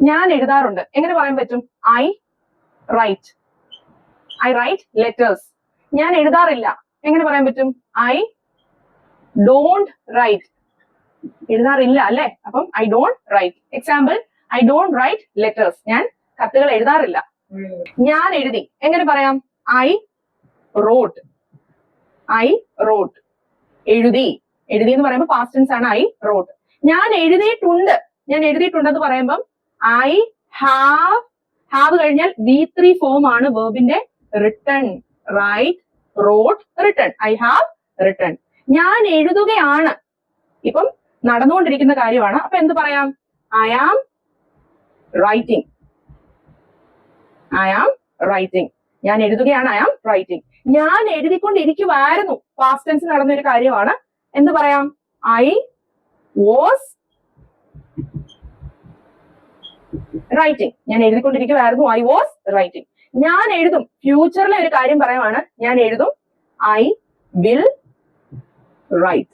ഞാൻ എഴുതാറുണ്ട്. എങ്ങനെ പറയാൻ പറ്റും? I write I write letters ഞാൻ എഴുതാറില്ല. എങ്ങനെ പറയാൻ പറ്റും? ഐ ഡോണ്ട് റൈറ്റ് എഴുതാറില്ല അല്ലെ? അപ്പം I don't write example I don't write letters ഞാൻ കത്തുകൾ എഴുതാറില്ല. ഞാൻ എഴുതി. എങ്ങനെ പറയാം? ഐ റോട്ട് ഐ റോട്ട് എഴുതി. എഴുതി എന്ന് പറയുമ്പോൾ പാസ്റ്റ് ടെൻസ് ആണ് ഐ റോട്ട് ഞാൻ എഴുതിയിട്ടുണ്ട്. ഞാൻ എഴുതിയിട്ടുണ്ടെന്ന് പറയുമ്പം ഐ ഹാവ് ഹാവ് കഴിഞ്ഞാൽ വി ത്രീ ഫോം ആണ് വേർബിന്റെ written write wrote written I have written ഞാൻ എഴുതുകയാണ്. ഇപ്പം നടന്നുകൊണ്ടിരിക്കുന്ന കാര്യമാണ്. അപ്പൊ എന്ത് പറയാം? I am writing I am writing ഞാൻ എഴുതുകയാണ്. ഐ ആം റൈറ്റിംഗ് ഞാൻ എഴുതിക്കൊണ്ടിരിക്കുവായിരുന്നു. പാസ്റ്റ് ടെൻസ് നടന്ന ഒരു കാര്യമാണ്. എന്ത് പറയാം? ഐ വാസ് റൈറ്റിംഗ് ഞാൻ എഴുതിക്കൊണ്ടിരിക്കുവായിരുന്നു. ഐ വാസ് റൈറ്റിംഗ് ഞാൻ എഴുതും. ഫ്യൂച്ചറിലെ ഒരു കാര്യം പറയുവാണ്. ഞാൻ എഴുതും. I will write